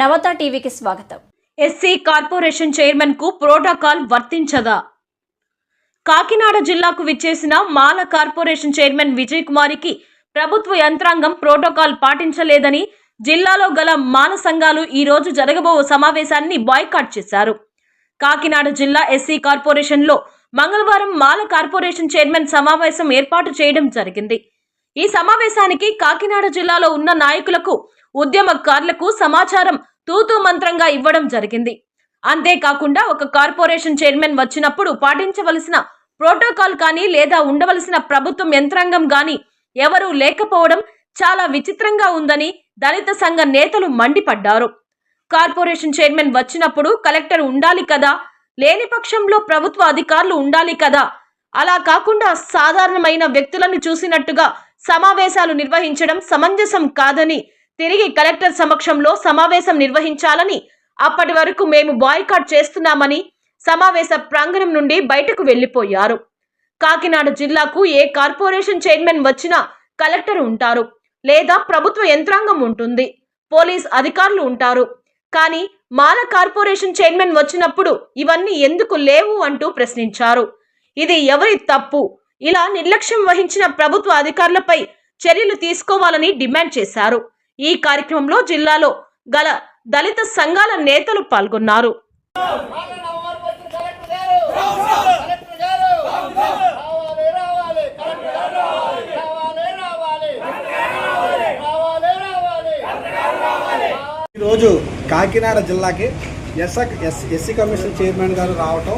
నవత టీవీకి స్వాగతం. SC corporation చైర్మన్కు ప్రోటోకాల్ వర్తించదా? కాకినాడ జిల్లాకు విచ్చేసిన మాల కార్పొరేషన్ చైర్మన్ విజయ్ కుమారికి ప్రభుత్వ యంత్రాంగం ప్రోటోకాల్ పాటించలేదని జిల్లాలో గల మాల సంఘాలు ఈ రోజు జరగబో సమావేశాన్ని బాయ్కాట్ చేశారు. కాకినాడ జిల్లా ఎస్సీ కార్పొరేషన్లో మంగళవారం మాల కార్పొరేషన్ చైర్మన్ సమావేశం ఏర్పాటు చేయడం జరిగింది. ఈ సమావేశానికి కాకినాడ జిల్లాలో ఉన్న నాయకులకు ఉద్యమకారులకు సమాచారం తూతూ మంత్రంగా ఇవ్వడం జరిగింది. అంతేకాకుండా ఒక కార్పొరేషన్ చైర్మన్ వచ్చినప్పుడు పాటించవలసిన ప్రోటోకాల్ కానీ లేదా ఉండవలసిన ప్రభుత్వం యంత్రాంగం కానీ ఎవరూ లేకపోవడం చాలా విచిత్రంగా ఉందని దళిత సంఘ నేతలు మండిపడ్డారు. కార్పొరేషన్ చైర్మన్ వచ్చినప్పుడు కలెక్టర్ ఉండాలి కదా లేని పక్షంలో ప్రభుత్వ అధికారులు ఉండాలి కదా అలా కాకుండా సాధారణమైన వ్యక్తులను చూసినట్టుగా సమావేశాలు నిర్వహించడం సమంజసం కాదని తిరిగి కలెక్టర్ సమక్షంలో సమావేశం నిర్వహించాలని అప్పటి వరకు మేము బాయ్కాట్ చేస్తున్నామని సమావేశ ప్రాంగణం నుండి బయటకు వెళ్ళిపోయారు కాకినాడ జిల్లాకు ఏ కార్పొరేషన్ చైర్మన్ వచ్చినా కలెక్టర్ ఉంటారు లేదా ప్రభుత్వ యంత్రాంగం ఉంటుంది. పోలీస్ అధికారులు ఉంటారు. కానీ మాల కార్పొరేషన్ చైర్మన్ వచ్చినప్పుడు ఇవన్నీ ఎందుకు లేవు అంటూ ప్రశ్నించారు. ఇది ఎవరి తప్పు? ఇలా నిర్లక్ష్యం వహించిన ప్రభుత్వ అధికారులపై చర్యలు తీసుకోవాలని డిమాండ్ చేశారు. ఈ కార్యక్రమంలో జిల్లాలో గల దళిత సంఘాల నేతలు పాల్గొన్నారు. ఈరోజు కాకినాడ జిల్లాకి ఎస్ఆ ఎస్ ఎస్సీ కమిషన్ చైర్మన్ గారు రావటం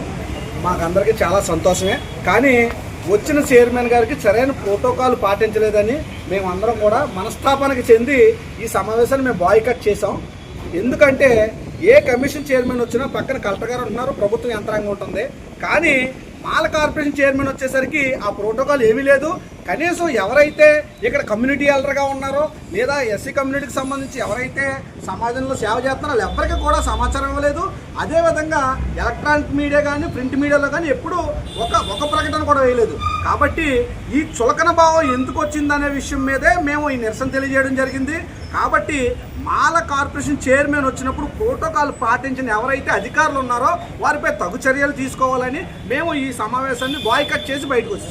మాకందరికీ చాలా సంతోషమే. కానీ వచ్చిన చైర్మన్ గారికి సరైన ప్రోటోకాల్ పాటించలేదని మేమందరం కూడా మనస్తాపానికి చెంది ఈ సమావేశాన్ని మేము బాయ్కట్ చేసాం ఎందుకంటే ఏ కమిషన్ చైర్మన్ వచ్చినా పక్కన కలెక్టర్ గారు ఉంటున్నారు యంత్రాంగం ఉంటుంది. కానీ మాల కార్పొరేషన్ చైర్మన్ వచ్చేసరికి ఆ ప్రోటోకాల్ ఏమీ లేదు. కనీసం ఎవరైతే ఇక్కడ కమ్యూనిటీ ఎల్డర్గా ఉన్నారో లేదా ఎస్సీ కమ్యూనిటీకి సంబంధించి ఎవరైతే సమాజంలో సేవ చేస్తున్నారో వాళ్ళు ఎవరికి కూడా సమాచారం ఇవ్వలేదు. అదేవిధంగా ఎలక్ట్రానిక్ మీడియా కానీ ప్రింట్ మీడియాలో కానీ ఎప్పుడూ ఒక ఒక ప్రకటన కూడా వేయలేదు. కాబట్టి ఈ చులకన భావం ఎందుకు వచ్చిందనే విషయం మీదే మేము ఈ నిరసన తెలియజేయడం జరిగింది. కాబట్టి మాల కార్పొరేషన్ చైర్మన్ వచ్చినప్పుడు ప్రోటోకాల్ పాటించిన ఎవరైతే అధికారులు ఉన్నారో వారిపై తగు చర్యలు తీసుకోవాలని మేము ఈ సమావేశాన్ని బాయ్కట్ చేసి బయటకు వచ్చి